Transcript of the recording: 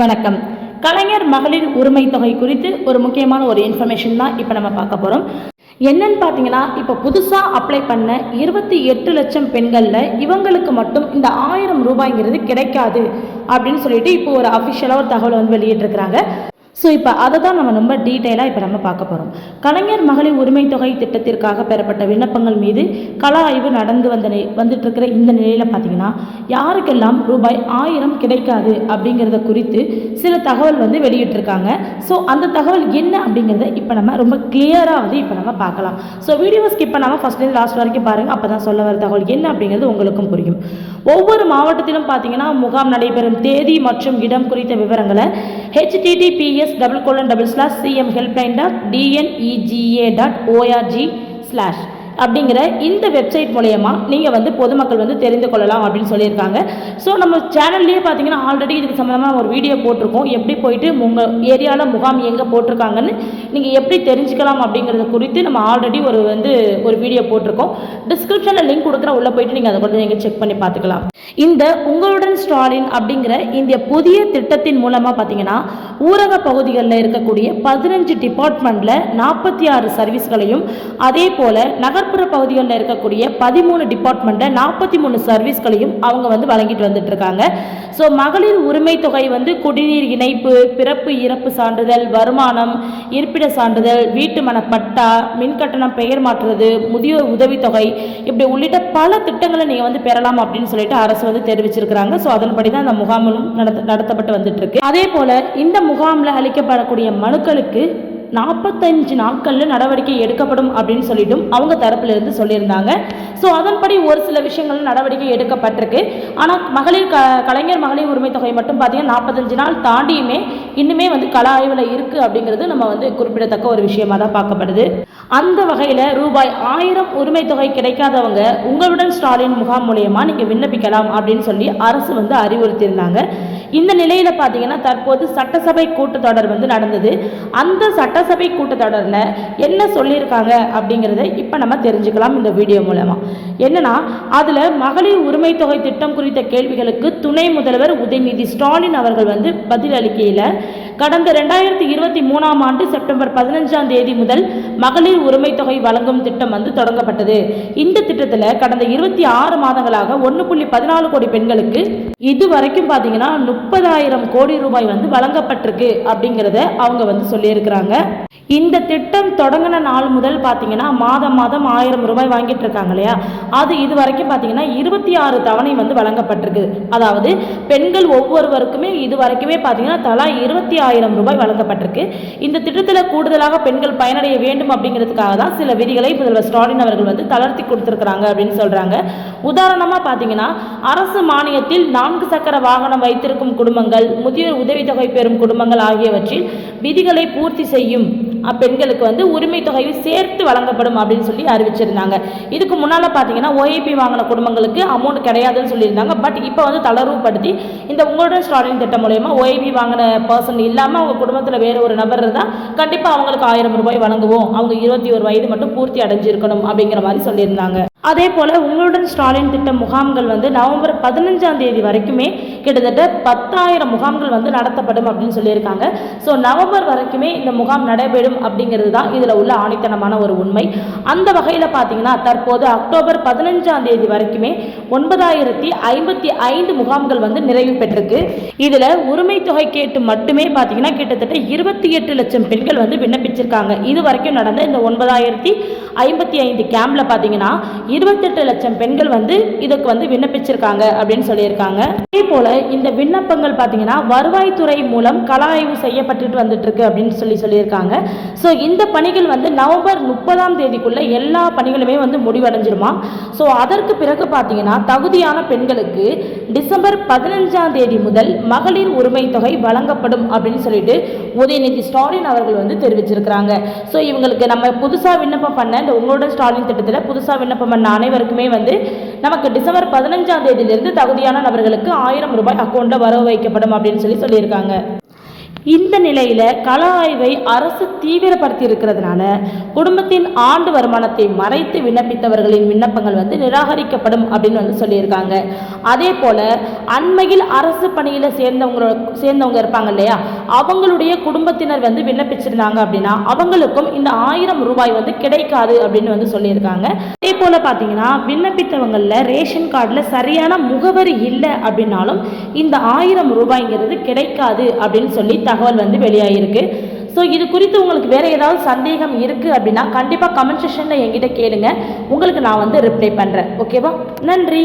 வணக்கம். கலைஞர் மகளிர் உரிமை தொகை குறித்து ஒரு முக்கியமான ஒரு இன்ஃபர்மேஷன் தான் இப்போ நம்ம பார்க்க போகிறோம் என்னன்னு பார்த்தீங்கன்னா இப்போ புதுசாக அப்ளை பண்ண இருபத்தி எட்டு லட்சம் பெண்களில் இவங்களுக்கு மட்டும் இந்த ஆயிரம் ரூபாய்ங்கிறது கிடைக்காது அப்படின்னு சொல்லிட்டு இப்போ ஒரு அஃபிஷியலாக ஒரு தகவல் வந்து வெளியிட்டிருக்கிறாங்க. ஸோ இப்போ அதை தான் நம்ம ரொம்ப டீட்டெயிலாக இப்போ நம்ம பார்க்க போகிறோம் கலைஞர் மகளிர் உரிமை தொகை திட்டத்திற்காக பெறப்பட்ட விண்ணப்பங்கள் மீது கள ஆய்வு நடந்து வந்த நி- வந்துட்டு இந்த நிலையில் பார்த்தீங்கன்னா யாருக்கெல்லாம் ரூபாய் ஆயிரம் கிடைக்காது அப்படிங்கிறத குறித்து சில தகவல் வந்து வெளியிட்டிருக்காங்க. ஸோ அந்த தகவல் என்ன அப்படிங்கிறத இப்போ நம்ம ரொம்ப கிளியராக வந்து இப்போ நம்ம பார்க்கலாம். ஸோ வீடியோ ஸ்கிப் பண்ணாமல் ஃபஸ்ட்லேருந்து லாஸ்ட் வரைக்கும் பாருங்கள் அப்போ தான் சொல்ல வர தகவல் என்ன அப்படிங்கிறது உங்களுக்கும் புரியும். ஒவ்வொரு மாவட்டத்திலும் பார்த்தீங்கன்னா முகாம் நடைபெறும் தேதி மற்றும் இடம் குறித்த விவரங்களை https double colon double slash CM helpline dot TNEGA dot ORG slash அப்படிங்கிற இந்த வெப்சைட் மூலயமா நீங்கள் வந்து பொதுமக்கள் வந்து தெரிந்து கொள்ளலாம் அப்படின்னு சொல்லியிருக்காங்க. ஸோ நம்ம சேனல்லையே பார்த்தீங்கன்னா ஆல்ரெடி இதுக்கு சம்மந்தமாக ஒரு வீடியோ போட்டிருக்கோம். எப்படி போயிட்டு உங்கள் ஏரியாவில் முகாம் எங்கே போட்டிருக்காங்கன்னு நீங்கள் எப்படி தெரிஞ்சுக்கலாம் அப்படிங்கிறத குறித்து நம்ம ஆல்ரெடி ஒரு வந்து ஒரு வீடியோ போட்டிருக்கோம். டிஸ்கிரிப்ஷனில் லிங்க் கொடுக்குற உள்ளே போயிட்டு நீங்கள் அதை கூட நீங்கள் செக் பண்ணி பார்த்துக்கலாம். இந்த உங்களுடன் ஸ்டாலின் அப்படிங்கிற இந்த புதிய திட்டத்தின் மூலமாக பார்த்தீங்கன்னா ஊரக பகுதிகளில் இருக்கக்கூடிய பதினஞ்சு டிபார்ட்மெண்ட்டில் நாற்பத்தி ஆறு சர்வீஸ்களையும் அதே போல் நகர் நகர்ப்புற பகுதிகளில் இருக்கக்கூடிய பதிமூணு டிபார்ட்மெண்ட்டை நாற்பத்தி மூணு சர்வீஸ்களையும் அவங்க வந்து வழங்கிட்டு வந்துட்டு இருக்காங்க. ஸோ மகளிர் உரிமை தொகை வந்து குடிநீர் இணைப்பு பிறப்பு இறப்பு சான்றிதழ் வருமானம் இருப்பிட சான்றிதழ் வீட்டு மன பட்டா மின்கட்டணம் பெயர் மாற்றுறது முதியோர் உதவித்தொகை இப்படி உள்ளிட்ட பல திட்டங்களை நீங்கள் வந்து பெறலாம் அப்படின்னு சொல்லிட்டு அரசு வந்து தெரிவிச்சிருக்கிறாங்க. ஸோ அதன்படி தான் இந்த முகாமும் நடத்த நடத்தப்பட்டு வந்துட்டு இருக்கு. அதே போல இந்த முகாமில் அளிக்கப்படக்கூடிய மனுக்களுக்கு நாற்பத்தஞ்சு நாட்களில் நடவடிக்கை எடுக்கப்படும் அப்படின்னு சொல்லிட்டும் அவங்க தரப்பிலிருந்து சொல்லியிருந்தாங்க. ஸோ அதன்படி ஒரு சில விஷயங்கள் நடவடிக்கை எடுக்கப்பட்டிருக்கு. ஆனால் மகளிர் க கலைஞர் மகளிர் உரிமை தொகை மட்டும் பார்த்தீங்கன்னா நாற்பத்தஞ்சு நாள் தாண்டியுமே இன்னுமே வந்து கள ஆய்வில் இருக்குது அப்படிங்கிறது நம்ம வந்து குறிப்பிடத்தக்க ஒரு விஷயமா தான் பார்க்கப்படுது. அந்த வகையில் ரூபாய் ஆயிரம் உரிமை தொகை கிடைக்காதவங்க உங்களுடன் ஸ்டாலின் முகாம் மூலயமா நீங்கள் விண்ணப்பிக்கலாம் அப்படின்னு சொல்லி அரசு வந்து அறிவுறுத்தியிருந்தாங்க. இந்த நிலையில் பார்த்தீங்கன்னா தற்போது சட்டசபை கூட்டத்தொடர் வந்து நடந்தது. அந்த சட்டசபை கூட்டத்தொடரில் என்ன சொல்லியிருக்காங்க அப்படிங்கிறத இப்போ நம்ம தெரிஞ்சுக்கலாம் இந்த வீடியோ மூலமாக என்னன்னா அதில் மகளிர் உரிமை தொகை திட்டம் குறித்த கேள்விகளுக்கு துணை முதல்வர் உதயநிதி ஸ்டாலின் அவர்கள் வந்து பதில் அளிக்கையில் கடந்த ரெண்டாயிரத்தி இருபத்தி மூணாம் ஆண்டு செப்டம்பர் பதினஞ்சாம் தேதி முதல் மகளிர் உரிமை தொகை வழங்கும் திட்டம் வந்து தொடங்கப்பட்டது. இந்த திட்டத்தில் கடந்த இருபத்தி ஆறு மாதங்களாக ஒன்று புள்ளி பதினாலு கோடி பெண்களுக்கு இது வரைக்கும் பார்த்தீங்கன்னா முப்பதாயிரம் கோடி ரூபாய் வந்து வழங்கப்பட்டிருக்கு அப்படிங்கிறத அவங்க வந்து சொல்லியிருக்கிறாங்க. இந்த திட்டம் தொடங்கின நாள் முதல் பார்த்தீங்கன்னா மாதம் மாதம் ஆயிரம் ரூபாய் வாங்கிட்டு இருக்காங்க இல்லையா? அது இது வரைக்கும் பார்த்தீங்கன்னா இருபத்தி ஆறு தவணை வந்து வழங்கப்பட்டிருக்கு. அதாவது பெண்கள் ஒவ்வொருவருக்குமே இது வரைக்குமே பார்த்தீங்கன்னா தலா இருபத்தி ஆயிரம் ரூபாய் வழங்கப்பட்டிருக்கு. இந்த திட்டத்தில் கூடுதலாக பெண்கள் பயனடைய வேண்டும் அப்படிங்கிறதுக்காக தான் சில விதிகளை முதல்வர் ஸ்டாலின் அவர்கள் வந்து தளர்த்தி கொடுத்துருக்குறாங்க அப்படின்னு சொல்கிறாங்க உதாரணமாக பார்த்தீங்கன்னா அரசு மானியத்தில் நான்கு சக்கர வாகனம் வைத்திருக்கும் குடும்பங்கள் முதியோர் உதவித்தொகை பெறும் குடும்பங்கள் ஆகியவற்றில் விதிகளை பூர்த்தி செய்யும் பெண்களுக்கு வந்து உரிமை தொகையை சேர்த்து வழங்கப்படும் அப்படின்னு சொல்லி அறிவிச்சிருந்தாங்க. இதுக்கு முன்னால் பார்த்தீங்கன்னா ஓஏபி வாங்கின குடும்பங்களுக்கு அமௌண்ட் கிடையாதுன்னு சொல்லியிருந்தாங்க. பட் இப்போ வந்து தளர்வுபடுத்தி இந்த உங்களுடன் ஸ்டாலின் திட்டம் மூலயமா ஓஏபி வாங்கின பர்சன் இல்லாமல் அவங்க குடும்பத்தில் வேறு ஒரு நபர் இருந்தால் கண்டிப்பாக அவங்களுக்கு ஆயிரம் ரூபாய் வழங்குவோம். அவங்க இருபத்தி ஒரு வயது மட்டும் பூர்த்தி அடைஞ்சிருக்கணும் அப்படிங்கிற மாதிரி சொல்லியிருந்தாங்க. அதே போல் உங்களுடன் ஸ்டாலின் திட்ட முகாம்கள் வந்து நவம்பர் பதினஞ்சாம் தேதி வரைக்குமே கிட்டத்தட்ட பத்தாயிரம் முகாம்கள் வந்து நடத்தப்படும் அப்படின்னு சொல்லியிருக்காங்க. ஸோ நவம்பர் வரைக்குமே இந்த முகாம் நடைபெறும் அப்படிங்கிறது தான் இதில் உள்ள ஆணித்தனமான ஒரு உண்மை. அந்த வகையில் பார்த்தீங்கன்னா தற்போது அக்டோபர் பதினஞ்சாம் தேதி வரைக்குமே ஒன்பதாயிரத்தி ஐம்பத்தி ஐந்து முகாம்கள் வந்து நிறைவு பெற்றிருக்கு. இதில் உரிமை தொகை கேட்டு மட்டுமே பார்த்தீங்கன்னா கிட்டத்தட்ட இருபத்தி எட்டு லட்சம் பெண்கள் வந்து விண்ணப்பிச்சிருக்காங்க. இது வரைக்கும் நடந்த இந்த ஒன்பதாயிரத்தி ஐம்பத்தி ஐந்து கேம்பில் பார்த்தீங்கன்னா இருபத்தெட்டு லட்சம் பெண்கள் வந்து இதுக்கு வந்து விண்ணப்பிச்சிருக்காங்க அப்படின்னு சொல்லியிருக்காங்க. அதே போல் இந்த விண்ணப்பங்கள் பார்த்தீங்கன்னா வருவாய்த்துறை மூலம் கள ஆய்வு செய்யப்பட்டுட்டு வந்துட்டு இருக்கு அப்படின்னு சொல்லி சொல்லியிருக்காங்க. ஸோ இந்த பணிகள் வந்து நவம்பர் முப்பதாம் தேதிக்குள்ளே எல்லா பணிகளுமே வந்து முடிவடைஞ்சிருமா? ஸோ அதற்கு பிறகு பார்த்தீங்கன்னா தகுதியான பெண்களுக்கு டிசம்பர் பதினஞ்சாம் தேதி முதல் மகளிர் உரிமை தொகை வழங்கப்படும் அப்படின்னு சொல்லிட்டு உதயநிதி ஸ்டாலின் அவர்கள் வந்து தெரிவிச்சிருக்கிறாங்க. ஸோ இவங்களுக்கு நம்ம புதுசாக விண்ணப்பம் பண்ண இந்த உங்களோட ஸ்டாலின் திட்டத்தில் புதுசாக விண்ணப்பம் பண்ண அனைவருக்குமே வந்து நமக்கு டிசம்பர் பதினஞ்சாம் தேதியிலிருந்து தகுதியான நபர்களுக்கு ஆயிரம் ரூபாய் அக்கௌண்ட்டில் வரவு வைக்கப்படும் அப்படின்னு சொல்லி சொல்லியிருக்காங்க. இந்த நிலையில கள ஆய்வை அரசு தீவிரப்படுத்தி இருக்கிறதுனால குடும்பத்தின் ஆண்டு வருமானத்தை மறைத்து விண்ணப்பித்தவர்களின் விண்ணப்பங்கள் வந்து நிராகரிக்கப்படும் அப்படின்னு வந்து சொல்லியிருக்காங்க. அதே போல அண்மையில் அரசு பணியில் சேர்ந்தவங்க சேர்ந்தவங்க இருப்பாங்க இல்லையா? அவங்களுடைய குடும்பத்தினர் வந்து விண்ணப்பிச்சிருந்தாங்க அப்படின்னா அவங்களுக்கும் இந்த ஆயிரம் ரூபாய் வந்து கிடைக்காது அப்படின்னு வந்து சொல்லியிருக்காங்க. அதே போல் பார்த்தீங்கன்னா விண்ணப்பித்தவங்களில் ரேஷன் கார்டில் சரியான முகவரி இல்லை அப்படின்னாலும் இந்த ஆயிரம் ரூபாய்ங்கிறது கிடைக்காது அப்படின்னு சொல்லி தகவல் வந்து வெளியாகிருக்கு ஸோ இது குறித்து உங்களுக்கு வேறு ஏதாவது சந்தேகம் இருக்குது அப்படின்னா கண்டிப்பாக கமெண்ட் செஷனில் என்கிட்ட கேளுங்க. உங்களுக்கு நான் வந்து ரிப்ளை பண்ணுறேன் ஓகேவா நன்றி.